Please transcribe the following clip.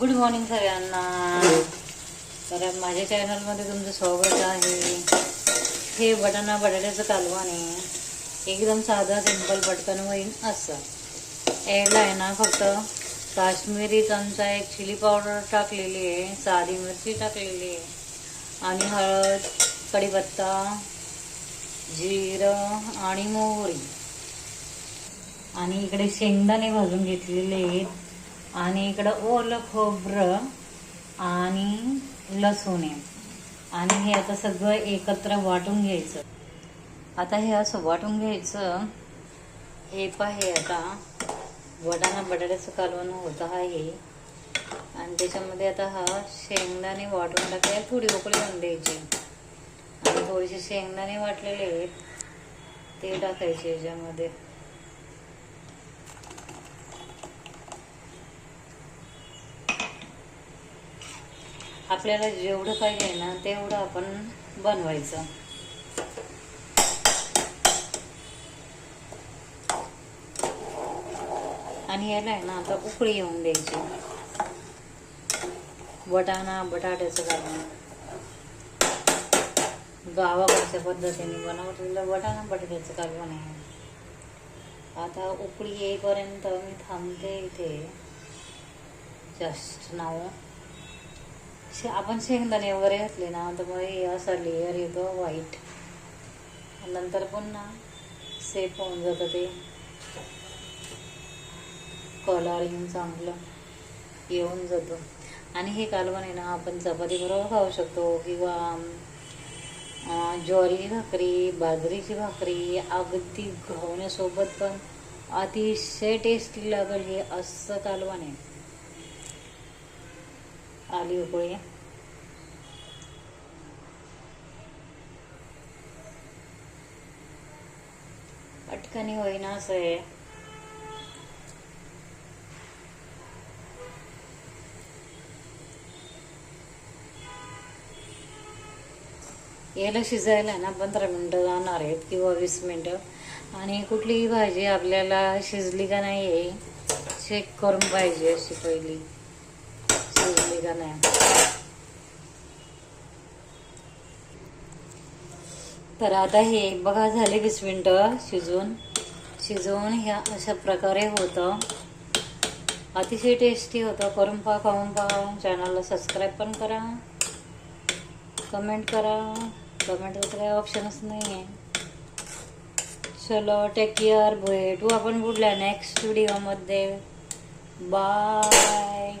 Good morning सगळ्यांना. तर माझ्या चॅनलमध्ये तुमचं स्वागत आहे. हे बटाणा बटाट्याचं कालवण आहे. एकदम साधं सिंपल पटकन होईल असं. यायला आहे ना फक्त काश्मीरी चमचा एक चिली पावडर टाकलेली आहे साधी मिरची टाकलेली आहे आणि हळद कढीपत्ता जिरं आणि मोहरी. आणि इकडे शेंगदाणे भाजून घेतलेले आहेत. आणि इकडं ओलं खोबरं आणि लसूण. आहे आणि हे आता सगळं एकत्र वाटून घ्यायचं. आता हे असं वाटून घ्यायचं. हे पाहे आता वडाणा बटाट्याचं कालवण होतं आहे. आणि त्याच्यामध्ये आता हा शेंगदाणे वाटून टाकायला थोडी उकळी होऊन द्यायची. आणि थोडेसे शेंगदाणे वाटलेले आहेत ते टाकायचे याच्यामध्ये. आपल्याला जेवढं पाहिजे ना तेवढं आपण बनवायचं. आणि याला आहे ना आता उकळी येऊन द्यायची. वटाणा बटाट्याचं घालून. गावाकडच्या पद्धतीने बनवलेलं वटाणा बटाट्याचं कालवण आहे. आता उकळी येईपर्यंत मी थांबते इथे. जस्ट नाव शे आपण शेंगदाणे वगैरे घातले ना तर मग हे असा लेअर येतो व्हाईट नंतर पुन्हा सेफ होऊन जातं ते. कलरिंग चांगलं येऊन जातं. आणि हे कालवण आहे ना आपण चपाती बरोबर खाऊ शकतो. किंवा ज्वारीची भाकरी बाजरीची भाकरी अगदी घावण्यासोबत पण अतिशय टेस्टी लागेल हे असं कालवण आहे. आली उकळी. पटकनी होईना असं आहे याला शिजायला ना पंधरा मिनटं जाणार आहेत किंवा वीस मिनटं. आणि कुठलीही भाजी आपल्याला शिजली का नाही आहे चेक करून पाहिजे अशी पहिली. शिजली नाही तर आता हे बघा झाले वीस मिनटं शिजून. शिजवून ह्या अशा प्रकारे होतं. अतिशय टेस्टी होतं. करून पहा खाऊन पहा. चॅनलला सबस्क्राईब पण करा. कमेंट करा. कमेंटचं काही ऑप्शनच नाही आहे चलो टेक केअर भेटू आपण पुढल्या नेक्स्ट व्हिडिओमध्ये बाय